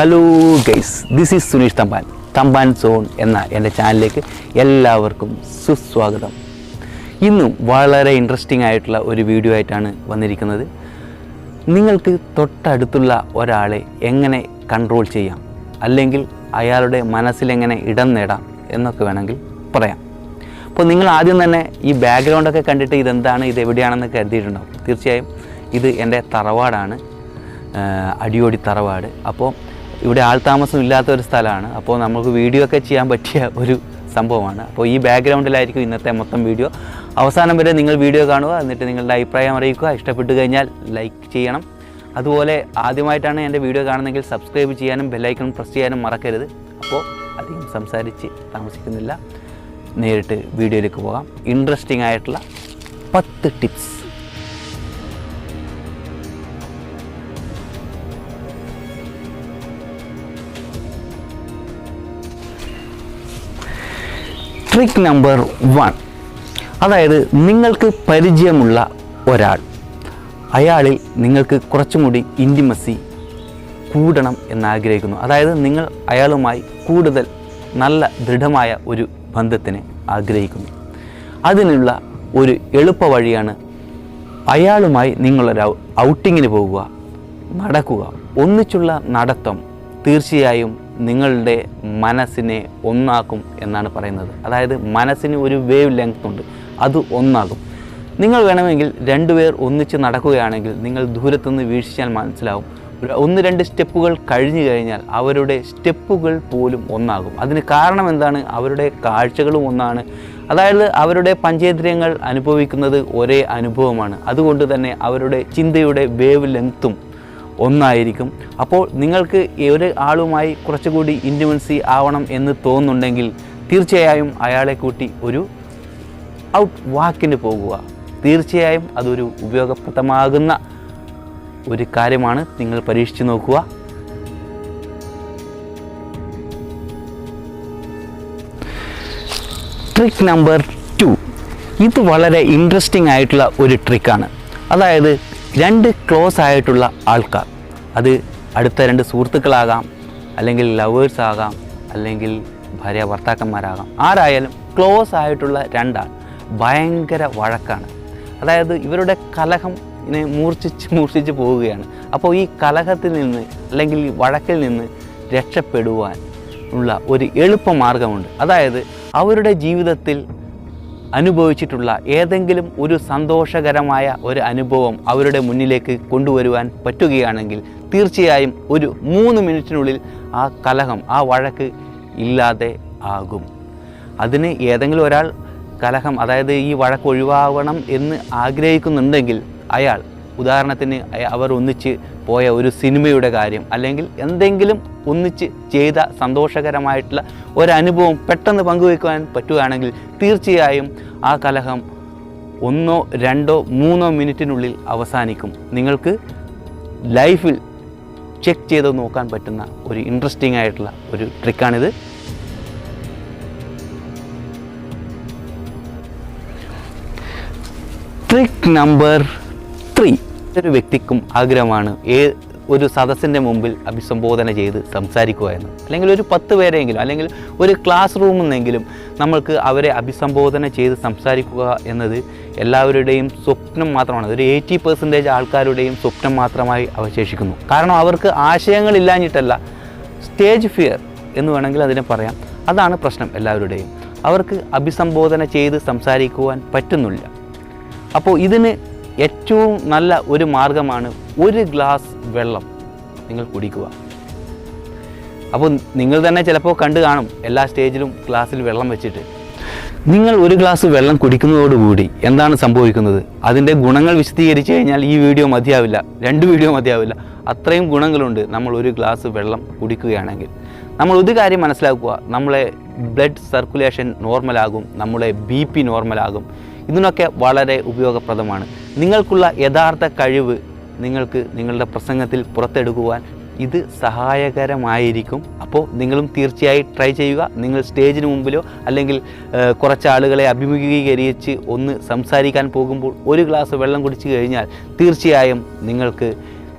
Hello guys this is Suneesh Thampan Thampan zone എന്ന എന്റെ ചാനലിലേക്ക് എല്ലാവർക്കും സുസ്വാഗതം. ഇന്നും വളരെ ഇൻട്രസ്റ്റിംഗ് ആയിട്ടുള്ള ഒരു വീഡിയോ ആയിട്ടാണ് വന്നിരിക്കുന്നത്. നിങ്ങൾക്ക് തൊട്ടടുത്തുള്ള ഒരാളെ എങ്ങനെ കൺട്രോൾ ചെയ്യാം? അല്ലെങ്കിൽ അയാളുടെ മനസ്സിലെങ്ങനെ ഇടം നേടാം എന്നൊക്കെ വേണമെങ്കിൽ പറയാം. അപ്പോൾ നിങ്ങൾ ആദ്യം തന്നെ ഈ ബാക്ക്ഗ്രൗണ്ടൊക്കെ കണ്ടിട്ട് ഇതെന്താണ് ഇത് എവിടെയാണെന്ന് കരുതിയിട്ടുണ്ടാവും. തീർച്ചയായും ഇത് എന്റെ തറവാടാണ്. അടിയോടി തറവാട്. അപ്പോൾ ഇവിടെ ആൾതാമസം ഇല്ലാത്ത ഒരു സ്ഥലമാണ്. അപ്പോൾ നമുക്ക് വീഡിയോ ഒക്കെ ചെയ്യാൻ പറ്റിയ ഒരു സംഭവമാണ്. അപ്പോൾ ഈ ബാക്ക്ഗ്രൗണ്ടിലായിരിക്കും ഇന്നത്തെ മൊത്തം വീഡിയോ. അവസാനം വരെ നിങ്ങൾ വീഡിയോ കാണുക എന്നിട്ട് നിങ്ങളുടെ അഭിപ്രായം അറിയിക്കുക. ഇഷ്ടപ്പെട്ട് കഴിഞ്ഞാൽ ലൈക്ക് ചെയ്യണം. അതുപോലെ ആദ്യമായിട്ടാണ് എന്റെ വീഡിയോ കാണുന്നതെങ്കിൽ സബ്സ്ക്രൈബ് ചെയ്യാനും ബെല്ലൈക്കൺ പ്രസ് ചെയ്യാനും മറക്കരുത്. അപ്പോൾ അധികം സംസാരിച്ച് താമസിക്കുന്നില്ല. നേരിട്ട് വീഡിയോയിലേക്ക് പോകാം. ഇൻട്രസ്റ്റിംഗ് ആയിട്ടുള്ള പത്ത് ടിപ്സ് ട്രിക്ക് നമ്പർ വൺ അതായത് നിങ്ങൾക്ക് പരിചയമുള്ള ഒരാൾ. അയാളിൽ നിങ്ങൾക്ക് കുറച്ചും കൂടി ഇന്റിമസി കൂടണം എന്നാഗ്രഹിക്കുന്നു. അതായത് നിങ്ങൾ അയാളുമായി കൂടുതൽ നല്ല ദൃഢമായ ഒരു ബന്ധത്തിന് ആഗ്രഹിക്കുന്നു. അതിനുള്ള ഒരു എളുപ്പ വഴിയാണ് അയാളുമായി നിങ്ങളൊരു ഔട്ടിങ്ങിന് പോകുക നടക്കുക. ഒന്നിച്ചുള്ള നടത്തം തീർച്ചയായും നിങ്ങളുടെ മനസ്സിനെ ഒന്നാക്കും എന്നാണ് പറയുന്നത്. അതായത് മനസ്സിന് ഒരു വേവ് ലെങ്ത് ഉണ്ട്. അത് ഒന്നാകും. നിങ്ങൾ വേണമെങ്കിൽ രണ്ടുപേർ ഒന്നിച്ച് നടക്കുകയാണെങ്കിൽ നിങ്ങൾ ദൂരത്തുനിന്ന് വീക്ഷിച്ചാൽ മനസ്സിലാവും. ഒന്ന് രണ്ട് സ്റ്റെപ്പുകൾ കഴിഞ്ഞു കഴിഞ്ഞാൽ അവരുടെ സ്റ്റെപ്പുകൾ പോലും ഒന്നാകും. അതിന് കാരണം എന്താണ്? അവരുടെ കാഴ്ചകളും ഒന്നാണ്. അതായത് അവരുടെ പഞ്ചേന്ദ്രിയങ്ങൾ അനുഭവിക്കുന്നത് ഒരേ അനുഭവമാണ്. അതുകൊണ്ട് തന്നെ അവരുടെ ചിന്തയുടെ വേവ് ലെങ്ത്തും ഒന്നായിരിക്കും. അപ്പോൾ നിങ്ങൾക്ക് ഒരു ആളുമായി കുറച്ചുകൂടി ഇന്റിമൻസി ആവണം എന്ന് തോന്നുന്നുണ്ടെങ്കിൽ തീർച്ചയായും അയാളെ കൂട്ടി ഒരു ഔട്ട് വാക്കിന് പോകുക. തീർച്ചയായും അതൊരു ഉപയോഗപ്രദമാകുന്ന ഒരു കാര്യമാണ് നിങ്ങൾ പരീക്ഷിച്ച് നോക്കുക. ട്രിക്ക് നമ്പർ ടു ഇത് വളരെ ഇൻട്രസ്റ്റിംഗ് ആയിട്ടുള്ള ഒരു ട്രിക്കാണ് അതായത് രണ്ട് ക്ലോസ് ആയിട്ടുള്ള ആൾക്കാർ. അത് അടുത്ത രണ്ട് സുഹൃത്തുക്കളാകാം അല്ലെങ്കിൽ ലവേഴ്സ് ആകാം അല്ലെങ്കിൽ ഭാര്യ ഭർത്താക്കന്മാരാകാം. ആരായാലും ക്ലോസ് ആയിട്ടുള്ള രണ്ടാൾ ഭയങ്കര വഴക്കാണ്. അതായത് ഇവരുടെ കലഹം ഇങ്ങനെ മൂർച്ഛിച്ച് മൂർച്ഛിച്ച് പോവുകയാണ്. അപ്പോൾ ഈ കലഹത്തിൽ നിന്ന് അല്ലെങ്കിൽ ഈ വഴക്കിൽ നിന്ന് രക്ഷപ്പെടുവാൻ ഉള്ള ഒരു എളുപ്പ മാർഗമുണ്ട് അതായത് അവരുടെ ജീവിതത്തിൽ അനുഭവിച്ചിട്ടുള്ള ഏതെങ്കിലും ഒരു സന്തോഷകരമായ ഒരു അനുഭവം അവരുടെ മുന്നിലേക്ക് കൊണ്ടുവരുവാൻ പറ്റുകയാണെങ്കിൽ തീർച്ചയായും ഒരു മൂന്ന് മിനിറ്റിനുള്ളിൽ ആ കലഹം ആ വഴക്ക് ഇല്ലാതെ ആകും. അതിന് ഏതെങ്കിലും ഒരാൾ കലഹം അതായത് ഈ വഴക്ക് ഒഴിവാകണം എന്ന് ആഗ്രഹിക്കുന്നുണ്ടെങ്കിൽ അയാൾ ഉദാഹരണത്തിന് അവർ ഒന്നിച്ച് പോയ ഒരു സിനിമയുടെ കാര്യം അല്ലെങ്കിൽ എന്തെങ്കിലും ഒന്നിച്ച് ചെയ്ത സന്തോഷകരമായിട്ടുള്ള ഒരനുഭവം പെട്ടെന്ന് പങ്കുവയ്ക്കുവാൻ പറ്റുകയാണെങ്കിൽ തീർച്ചയായും ആ കലഹം ഒന്നോ രണ്ടോ മൂന്നോ മിനിറ്റിനുള്ളിൽ അവസാനിക്കും. നിങ്ങൾക്ക് ലൈഫിൽ ചെക്ക് ചെയ്ത് നോക്കാൻ പറ്റുന്ന ഒരു ഇൻട്രസ്റ്റിംഗ് ആയിട്ടുള്ള ഒരു ട്രിക്കാണിത് ട്രിക്ക് നമ്പർ ത്രീ ഒരു വ്യക്തിക്കും ആഗ്രഹമാണ്. ഏ ഒരു സദസ്സിന്റെ മുമ്പിൽ അഭിസംബോധന ചെയ്ത് സംസാരിക്കുക എന്ന്. അല്ലെങ്കിൽ ഒരു പത്ത് പേരെങ്കിലും അല്ലെങ്കിൽ ഒരു ക്ലാസ് റൂമിൽ നിന്നെങ്കിലും നമ്മൾക്ക് അവരെ അഭിസംബോധന ചെയ്ത് സംസാരിക്കുക എന്നത് എല്ലാവരുടെയും സ്വപ്നം മാത്രമാണ്. ഒരു എയ്റ്റി പെർസെന്റേജ് ആൾക്കാരുടെയും സ്വപ്നം മാത്രമായി അവശേഷിക്കുന്നു. കാരണം അവർക്ക് ആശയങ്ങളില്ലാഞ്ഞിട്ടല്ല സ്റ്റേജ് ഫിയർ എന്ന് വേണമെങ്കിൽ അതിനെ പറയാം. അതാണ് പ്രശ്നം എല്ലാവരുടെയും. അവർക്ക് അഭിസംബോധന ചെയ്ത് സംസാരിക്കുവാൻ പറ്റുന്നില്ല. അപ്പോൾ ഇതിന് ഏറ്റവും നല്ല ഒരു മാർഗമാണ് ഒരു ഗ്ലാസ് വെള്ളം നിങ്ങൾ കുടിക്കുക. അപ്പോൾ നിങ്ങൾ തന്നെ ചിലപ്പോൾ കണ്ടു കാണും എല്ലാ സ്റ്റേജിലും ഗ്ലാസ്സിൽ വെള്ളം വെച്ചിട്ട്. നിങ്ങൾ ഒരു ഗ്ലാസ് വെള്ളം കുടിക്കുന്നതോടുകൂടി എന്താണ് സംഭവിക്കുന്നത്? അതിന്റെ ഗുണങ്ങൾ വിശദീകരിച്ച് കഴിഞ്ഞാൽ ഈ വീഡിയോ മതിയാവില്ല. രണ്ട് വീഡിയോ മതിയാവില്ല. അത്രയും ഗുണങ്ങളുണ്ട് നമ്മൾ ഒരു ഗ്ലാസ് വെള്ളം കുടിക്കുകയാണെങ്കിൽ. നമ്മൾ ഒരു കാര്യം മനസ്സിലാക്കുക. നമ്മളെ ബ്ലഡ് സർക്കുലേഷൻ നോർമലാകും നമ്മളെ ബി പി നോർമലാകും. ഇതിനൊക്കെ വളരെ ഉപയോഗപ്രദമാണ്. നിങ്ങൾക്കുള്ള യഥാർത്ഥ കഴിവ് നിങ്ങൾക്ക് നിങ്ങളുടെ പ്രസംഗത്തിൽ പുറത്തെടുക്കുവാൻ ഇത് സഹായകരമായിരിക്കും. അപ്പോൾ നിങ്ങളും തീർച്ചയായും ട്രൈ ചെയ്യുക. നിങ്ങൾ സ്റ്റേജിന് മുമ്പിലോ അല്ലെങ്കിൽ കുറച്ച് ആളുകളെ അഭിമുഖീകരിച്ച് ഒന്ന് സംസാരിക്കാൻ പോകുമ്പോൾ ഒരു ഗ്ലാസ് വെള്ളം കുടിച്ചു കഴിഞ്ഞാൽ തീർച്ചയായും നിങ്ങൾക്ക്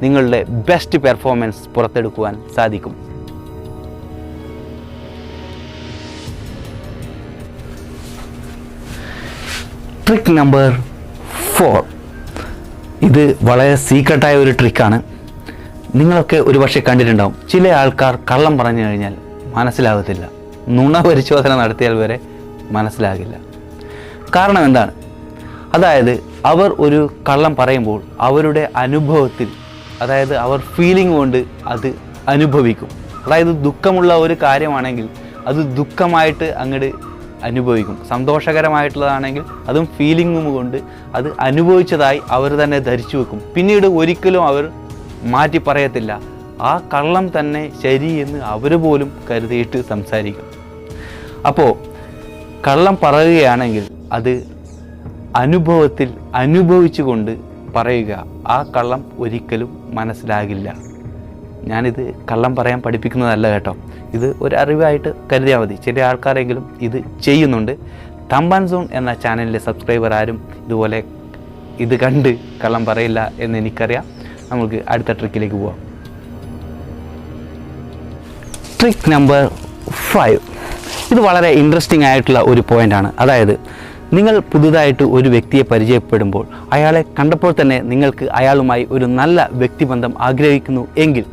നിങ്ങളുടെ ബെസ്റ്റ് പെർഫോമൻസ് പുറത്തെടുക്കുവാൻ സാധിക്കും. ട്രിക്ക് നമ്പർ ഫോർ ഇത് വളരെ സീക്രട്ടായ ഒരു ട്രിക്കാണ് നിങ്ങളൊക്കെ ഒരുപക്ഷെ കണ്ടിട്ടുണ്ടാവും. ചില ആൾക്കാർ കള്ളം പറഞ്ഞു കഴിഞ്ഞാൽ മനസ്സിലാകത്തില്ല. നുണ പരിശോധന നടത്തിയാൽ വരെ മനസ്സിലാകില്ല. കാരണം എന്താണ്? അതായത് അവർ ഒരു കള്ളം പറയുമ്പോൾ അവരുടെ അനുഭവത്തിൽ അതായത് അവർ ഫീലിംഗ് കൊണ്ട് അത് അനുഭവിക്കും. അതായത് ദുഃഖമുള്ള ഒരു കാര്യമാണെങ്കിൽ അത് ദുഃഖമായിട്ട് അങ്ങോട്ട് അനുഭവിക്കും. സന്തോഷകരമായിട്ടുള്ളതാണെങ്കിൽ അതും ഫീലിംഗും കൊണ്ട് അത് അനുഭവിച്ചതായി അവർ തന്നെ ധരിച്ചു വെക്കും. പിന്നീട് ഒരിക്കലും അവർ മാറ്റി പറയത്തില്ല ആ കള്ളം തന്നെ ശരി എന്ന് അവർ പോലും കരുതിയിട്ട് സംസാരിക്കും. അപ്പോൾ കള്ളം പറയുകയാണെങ്കിൽ അത് അനുഭവത്തിൽ അനുഭവിച്ചുകൊണ്ട് പറയുക. ആ കള്ളം ഒരിക്കലും മനസ്സിലാകില്ല. ഞാനിത് കള്ളം പറയാൻ പഠിപ്പിക്കുന്നതല്ല കേട്ടോ. ഇത് ഒരു അറിവായിട്ട് കരുതിയാൽ മതി. ചില ആൾക്കാരെങ്കിലും ഇത് ചെയ്യുന്നുണ്ട്. തമ്പാൻ സോൺ എന്ന ചാനലിലെ സബ്സ്ക്രൈബർ ആരും ഇതുപോലെ ഇത് കണ്ട് കള്ളം പറയില്ല എന്ന് എനിക്കറിയാം. നമുക്ക് അടുത്ത ട്രിക്കിലേക്ക് പോവാം. ട്രിക്ക് നമ്പർ ഫൈവ് ഇത് വളരെ ഇൻട്രസ്റ്റിംഗ് ആയിട്ടുള്ള ഒരു പോയിന്റാണ് അതായത് നിങ്ങൾ പുതുതായിട്ട് ഒരു വ്യക്തിയെ പരിചയപ്പെടുമ്പോൾ അയാളെ കണ്ടപ്പോൾ തന്നെ നിങ്ങൾക്ക് അയാളുമായി ഒരു നല്ല വ്യക്തിബന്ധം ആഗ്രഹിക്കുന്നു എങ്കിൽ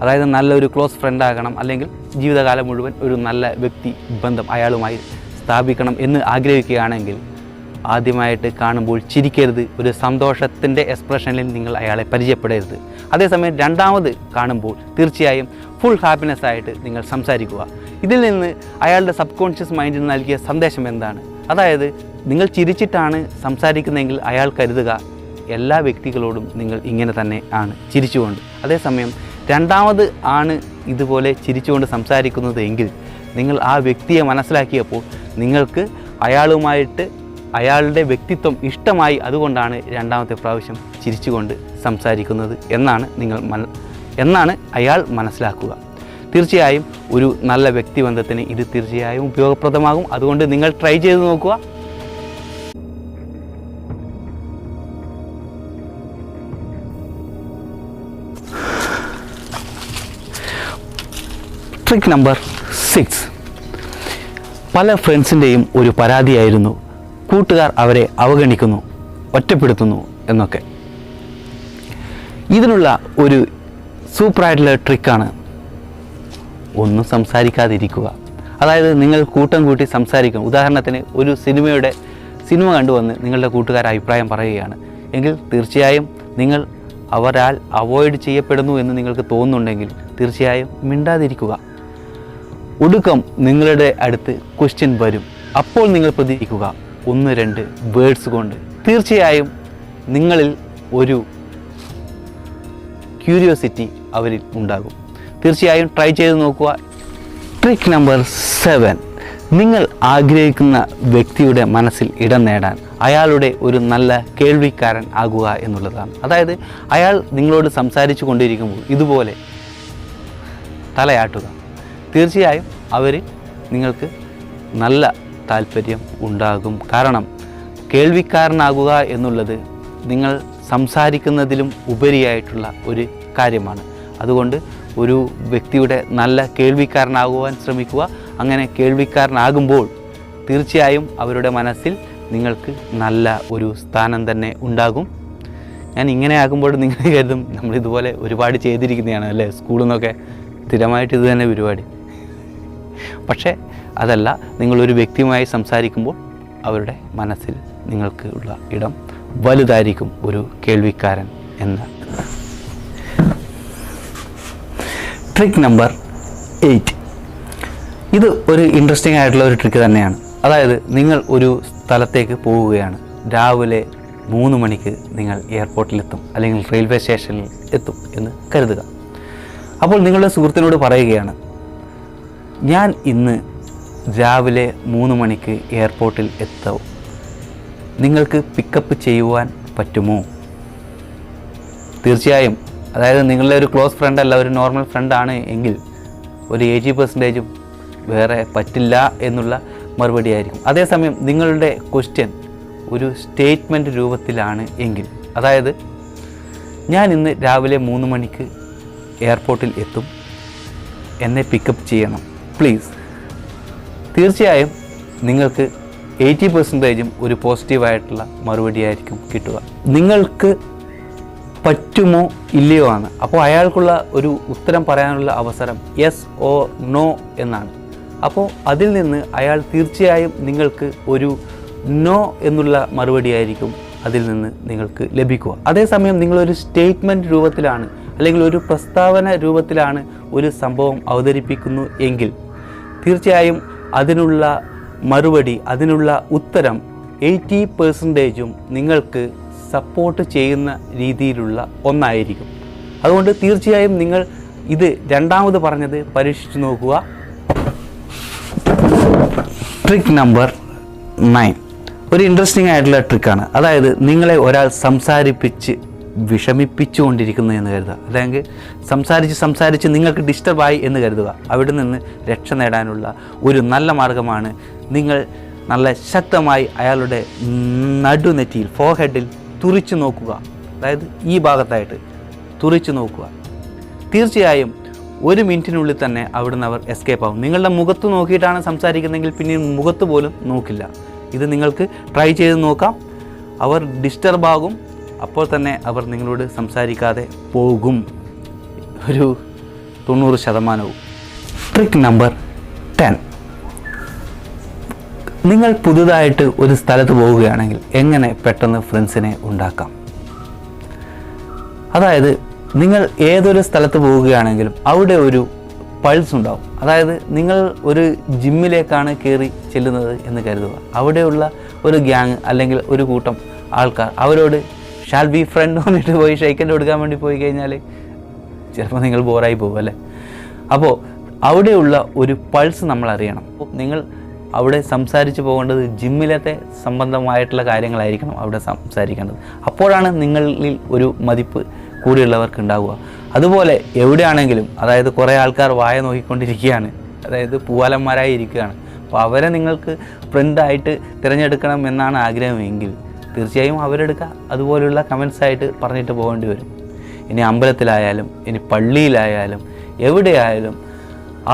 അതായത് നല്ലൊരു ക്ലോസ് ഫ്രണ്ട് ആകണം അല്ലെങ്കിൽ ജീവിതകാലം മുഴുവൻ ഒരു നല്ല വ്യക്തി ബന്ധം അയാളുമായി സ്ഥാപിക്കണം എന്ന് ആഗ്രഹിക്കുകയാണെങ്കിൽ ആദ്യമായിട്ട് കാണുമ്പോൾ ചിരിക്കരുത്. ഒരു സന്തോഷത്തിന്റെ എക്സ്പ്രഷനിൽ നിങ്ങൾ അയാളെ പരിചയപ്പെടരുത്. അതേസമയം രണ്ടാമത് കാണുമ്പോൾ തീർച്ചയായും ഫുൾ ഹാപ്പിനെസ് ആയിട്ട് നിങ്ങൾ സംസാരിക്കുക. ഇതിൽ നിന്ന് അയാളുടെ സബ് കോൺഷ്യസ് മൈൻഡിന് നൽകിയ സന്ദേശം എന്താണ്? അതായത് നിങ്ങൾ ചിരിച്ചിട്ടാണ് സംസാരിക്കുന്നതെങ്കിൽ അയാൾ കരുതുക എല്ലാ വ്യക്തികളോടും നിങ്ങൾ ഇങ്ങനെ തന്നെ ആണ് ചിരിച്ചുകൊണ്ട്. അതേസമയം രണ്ടാമത് ആണ് ഇതുപോലെ ചിരിച്ചുകൊണ്ട് സംസാരിക്കുന്നത് എങ്കിൽ നിങ്ങൾ ആ വ്യക്തിയെ മനസ്സിലാക്കിയപ്പോൾ നിങ്ങൾക്ക് അയാളുമായിട്ട് അയാളുടെ വ്യക്തിത്വം ഇഷ്ടമായി അതുകൊണ്ടാണ് രണ്ടാമത്തെ പ്രാവശ്യം ചിരിച്ചുകൊണ്ട് സംസാരിക്കുന്നത് എന്നാണ് നിങ്ങൾ മന എന്നാണ് അയാൾ മനസ്സിലാക്കുക. തീർച്ചയായും ഒരു നല്ല വ്യക്തിബന്ധത്തിന് ഇത് തീർച്ചയായും ഉപയോഗപ്രദമാകും. അതുകൊണ്ട് നിങ്ങൾ ട്രൈ ചെയ്ത് നോക്കുക. ട്രിക്ക് നമ്പർ സിക്സ് പല ഫ്രണ്ട്സിന്റെയും ഒരു പരാതിയായിരുന്നു. കൂട്ടുകാർ അവരെ അവഗണിക്കുന്നു ഒറ്റപ്പെടുത്തുന്നു എന്നൊക്കെ. ഇതിനുള്ള ഒരു സൂപ്പറായിട്ടുള്ള ട്രിക്കാണ് ഒന്നും സംസാരിക്കാതിരിക്കുക. അതായത് നിങ്ങൾ കൂട്ടം കൂട്ടി സംസാരിക്കും. ഉദാഹരണത്തിന് ഒരു സിനിമയുടെ സിനിമ കണ്ടുവന്ന് നിങ്ങളുടെ കൂട്ടുകാർ അഭിപ്രായം പറയുകയാണ്. എങ്കിൽ തീർച്ചയായും നിങ്ങൾ അവരാൽ അവോയ്ഡ് ചെയ്യപ്പെടുന്നു എന്ന് നിങ്ങൾക്ക് തോന്നുന്നുണ്ടെങ്കിൽ തീർച്ചയായും മിണ്ടാതിരിക്കുക. ഒടുക്കം നിങ്ങളുടെ അടുത്ത് ക്വസ്റ്റ്യൻ വരും. അപ്പോൾ നിങ്ങൾ പ്രതീക്ഷിക്കുക ഒന്ന് രണ്ട് വേർഡ്സ് കൊണ്ട്. തീർച്ചയായും നിങ്ങളിൽ ഒരു ക്യൂരിയോസിറ്റി അവരിൽ ഉണ്ടാകും. തീർച്ചയായും ട്രൈ ചെയ്ത് നോക്കുക. ട്രിക്ക് നമ്പർ സെവൻ നിങ്ങൾ ആഗ്രഹിക്കുന്ന വ്യക്തിയുടെ മനസ്സിൽ ഇടം നേടാൻ അയാളുടെ ഒരു നല്ല കേൾവിക്കാരൻ ആകുക എന്നുള്ളതാണ്. അതായത് അയാൾ നിങ്ങളോട് സംസാരിച്ചു കൊണ്ടിരിക്കുമ്പോൾ ഇതുപോലെ തലയാട്ടുക. തീർച്ചയായും അവർ നിങ്ങൾക്ക് നല്ല താല്പര്യം ഉണ്ടാകും. കാരണം കേൾവിക്കാരനാകുക എന്നുള്ളത് നിങ്ങൾ സംസാരിക്കുന്നതിലും ഉപരിയായിട്ടുള്ള ഒരു കാര്യമാണ്. അതുകൊണ്ട് ഒരു വ്യക്തിയുടെ നല്ല കേൾവിക്കാരനാകുവാൻ ശ്രമിക്കുക. അങ്ങനെ കേൾവിക്കാരനാകുമ്പോൾ തീർച്ചയായും അവരുടെ മനസ്സിൽ നിങ്ങൾക്ക് നല്ല ഒരു സ്ഥാനം തന്നെ ഉണ്ടാകും. ഞാൻ ഇങ്ങനെ ആകുമ്പോൾ നിങ്ങൾ കരുതും നമ്മളിതുപോലെ ഒരുപാട് ചെയ്തിരിക്കുന്നതാണ് അല്ലേ? സ്കൂളിൽ നിന്നൊക്കെ സ്ഥിരമായിട്ട് ഇത് തന്നെ പരിപാടി. പക്ഷേ അതല്ല നിങ്ങളൊരു വ്യക്തിയുമായി സംസാരിക്കുമ്പോൾ അവരുടെ മനസ്സിൽ നിങ്ങൾക്ക് ഉള്ള ഇടം വലുതായിരിക്കും ഒരു കേൾവിക്കാരൻ എന്ന്. ട്രിക്ക് നമ്പർ എയ്റ്റ് ഇത് ഒരു ഇൻട്രസ്റ്റിംഗ് ആയിട്ടുള്ള ഒരു ട്രിക്ക് തന്നെയാണ്. അതായത് നിങ്ങൾ ഒരു സ്ഥലത്തേക്ക് പോവുകയാണ്. രാവിലെ മൂന്ന് മണിക്ക് നിങ്ങൾ എയർപോർട്ടിലെത്തും അല്ലെങ്കിൽ റെയിൽവേ സ്റ്റേഷനിൽ എത്തും എന്ന് കരുതുക. അപ്പോൾ നിങ്ങളുടെ സുഹൃത്തിനോട് പറയുകയാണ് ഞാൻ ഇന്ന് രാവിലെ മൂന്ന് മണിക്ക് എയർപോർട്ടിൽ എത്തും. നിങ്ങൾക്ക് പിക്കപ്പ് ചെയ്യുവാൻ പറ്റുമോ? തീർച്ചയായും. അതായത് നിങ്ങളുടെ ഒരു ക്ലോസ് ഫ്രണ്ട് അല്ല ഒരു നോർമൽ ഫ്രണ്ടാണ് എങ്കിൽ ഒരു എയ്റ്റി പെർസെന്റേജും വേറെ പറ്റില്ല എന്നുള്ള മറുപടി ആയിരിക്കും. അതേസമയം നിങ്ങളുടെ ക്വസ്റ്റ്യൻ ഒരു സ്റ്റേറ്റ്മെന്റ് രൂപത്തിലാണ് എങ്കിൽ അതായത് ഞാൻ ഇന്ന് രാവിലെ മൂന്ന് മണിക്ക് എയർപോർട്ടിൽ എത്തും. എന്നെ പിക്കപ്പ് ചെയ്യണം. പ്ലീസ് തീർച്ചയായും നിങ്ങൾക്ക് എയ്റ്റി പെർസെന്റേജും ഒരു പോസിറ്റീവായിട്ടുള്ള മറുപടി ആയിരിക്കും കിട്ടുക. നിങ്ങൾക്ക് പറ്റുമോ ഇല്ലയോ ആണ്. അപ്പോൾ അയാൾക്കുള്ള ഒരു ഉത്തരം പറയാനുള്ള അവസരം യെസ് ഓ നോ എന്നാണ്. അപ്പോൾ അതിൽ നിന്ന് അയാൾ തീർച്ചയായും നിങ്ങൾക്ക് ഒരു നോ എന്നുള്ള മറുപടി ആയിരിക്കും അതിൽ നിന്ന് നിങ്ങൾക്ക് ലഭിക്കുക. അതേസമയം നിങ്ങളൊരു സ്റ്റേറ്റ്മെന്റ് രൂപത്തിലാണ് അല്ലെങ്കിൽ ഒരു പ്രസ്താവന രൂപത്തിലാണ് ഒരു സംഭവം അവതരിപ്പിക്കുന്നു എങ്കിൽ തീർച്ചയായും അതിനുള്ള മറുപടി അതിനുള്ള ഉത്തരം എയ്റ്റി പെർസെന്റേജും നിങ്ങൾക്ക് സപ്പോർട്ട് ചെയ്യുന്ന രീതിയിലുള്ള ഒന്നായിരിക്കും. അതുകൊണ്ട് തീർച്ചയായും നിങ്ങൾ ഇത് രണ്ടാമത് പറഞ്ഞത് പരീക്ഷിച്ചു നോക്കുക. ട്രിക്ക് നമ്പർ നയൻ ഒരു ഇൻട്രസ്റ്റിംഗ് ആയിട്ടുള്ള ട്രിക്കാണ് അതായത് നിങ്ങളെ ഒരാൾ സംസാരിപ്പിച്ച് വിഷമിപ്പിച്ചുകൊണ്ടിരിക്കുന്നു എന്ന് കരുതുക. അല്ലെങ്കിൽ സംസാരിച്ച് സംസാരിച്ച് നിങ്ങൾക്ക് ഡിസ്റ്റർബായി എന്ന് കരുതുക. അവിടെ നിന്ന് രക്ഷ നേടാനുള്ള ഒരു നല്ല മാർഗമാണ് നിങ്ങൾ നല്ല ശക്തമായി അയാളുടെ നടുനെറ്റിയിൽ ഫോഹെഡിൽ തുറിച്ചു നോക്കുക. അതായത് ഈ ഭാഗത്തായിട്ട് തുറിച്ചു നോക്കുക. തീർച്ചയായും ഒരു മിനിറ്റിനുള്ളിൽ തന്നെ അവിടുന്ന് അവർ എസ്കേപ്പ് ആവും. നിങ്ങളുടെ മുഖത്ത് നോക്കിയിട്ടാണ് സംസാരിക്കുന്നതെങ്കിൽ പിന്നെ മുഖത്ത് പോലും നോക്കില്ല. ഇത് നിങ്ങൾക്ക് ട്രൈ ചെയ്ത് നോക്കാം. അവർ ഡിസ്റ്റർബ് ആകും. അപ്പോൾ തന്നെ അവർ നിങ്ങളോട് സംസാരിക്കാതെ പോകും. ഒരു തൊണ്ണൂറ് ശതമാനവും. ട്രിക്ക് നമ്പർ ടെൻ നിങ്ങൾ പുതുതായിട്ട് ഒരു സ്ഥലത്ത് പോവുകയാണെങ്കിൽ എങ്ങനെ പെട്ടെന്ന് ഫ്രണ്ട്സിനെ ഉണ്ടാക്കാം? അതായത് നിങ്ങൾ ഏതൊരു സ്ഥലത്ത് പോവുകയാണെങ്കിലും അവിടെ ഒരു പൾസ് ഉണ്ടാവും. അതായത് നിങ്ങൾ ഒരു ജിമ്മിലേക്കാണ് കയറി ചെല്ലുന്നത് എന്ന് കരുതുക. അവിടെയുള്ള ഒരു ഗ്യാങ് അല്ലെങ്കിൽ ഒരു കൂട്ടം ആൾക്കാർ അവരോട് ഷാൽ ബി ഫ്രണ്ട് വന്നിട്ട് പോയി ഷെയ്ക്കന്റെ കൊടുക്കാൻ വേണ്ടി പോയി കഴിഞ്ഞാൽ ചിലപ്പോൾ നിങ്ങൾ ബോറായി പോകും അല്ലേ? അപ്പോൾ അവിടെയുള്ള ഒരു പൾസ് നമ്മൾ അറിയണം. നിങ്ങൾ അവിടെ സംസാരിച്ച് പോകേണ്ടത് ജിമ്മിലത്തെ സംബന്ധമായിട്ടുള്ള കാര്യങ്ങളായിരിക്കണം അവിടെ സംസാരിക്കേണ്ടത്. അപ്പോഴാണ് നിങ്ങളിൽ ഒരു മതിപ്പ് കൂടിയുള്ളവർക്ക് ഉണ്ടാവുക. അതുപോലെ എവിടെയാണെങ്കിലും അതായത് കുറേ ആൾക്കാർ വായ നോക്കിക്കൊണ്ടിരിക്കുകയാണ് അതായത് പൂവാലന്മാരായി ഇരിക്കുകയാണ്. അപ്പോൾ അവരെ നിങ്ങൾക്ക് ഫ്രണ്ടായിട്ട് തിരഞ്ഞെടുക്കണം എന്നാണ് ആഗ്രഹമെങ്കിൽ തീർച്ചയായും അവരെടുക്കുക അതുപോലുള്ള കമൻസ് ആയിട്ട് പറഞ്ഞിട്ട് പോകേണ്ടി വരും. ഇനി അമ്പലത്തിലായാലും ഇനി പള്ളിയിലായാലും എവിടെയായാലും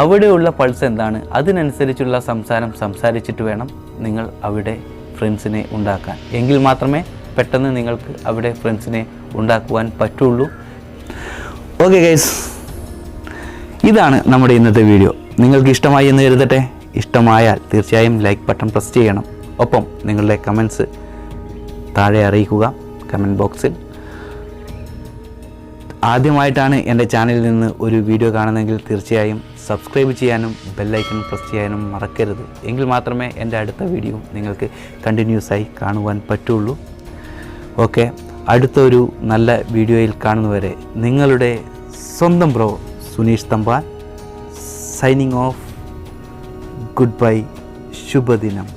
അവിടെയുള്ള പൾസ് എന്താണ്? അതിനനുസരിച്ചുള്ള സംസാരം സംസാരിച്ചിട്ട് വേണം നിങ്ങൾ അവിടെ ഫ്രണ്ട്സിനെ ഉണ്ടാക്കാൻ. എങ്കിൽ മാത്രമേ പെട്ടെന്ന് നിങ്ങൾക്ക് അവിടെ ഫ്രണ്ട്സിനെ ഉണ്ടാക്കുവാൻ പറ്റുള്ളൂ. ഓക്കെ ഗൈസ് ഇതാണ് നമ്മുടെ ഇന്നത്തെ വീഡിയോ നിങ്ങൾക്ക് ഇഷ്ടമായി എന്ന് കരുതട്ടെ? ഇഷ്ടമായാൽ തീർച്ചയായും ലൈക്ക് ബട്ടൺ പ്രസ് ചെയ്യണം. ഒപ്പം നിങ്ങളുടെ കമൻസ് താഴെ അറിയിക്കുക കമന്റ് ബോക്സിൽ ആദ്യമായിട്ടാണ് എന്റെ ചാനലിൽ നിന്ന് ഒരു വീഡിയോ കാണുന്നതെങ്കിൽ തീർച്ചയായും സബ്സ്ക്രൈബ് ചെയ്യാനും ബെല്ലൈക്കൺ പ്രസ് ചെയ്യാനും മറക്കരുത്. എങ്കിൽ മാത്രമേ എന്റെ അടുത്ത വീഡിയോ നിങ്ങൾക്ക് കണ്ടിന്യൂസ് ആയി കാണുവാൻ പറ്റുള്ളൂ. ഓക്കെ അടുത്തൊരു നല്ല വീഡിയോയിൽ കാണുന്നവരെ നിങ്ങളുടെ സ്വന്തം bro Suneesh Thampan. Signing off good bye ശുഭദിനം.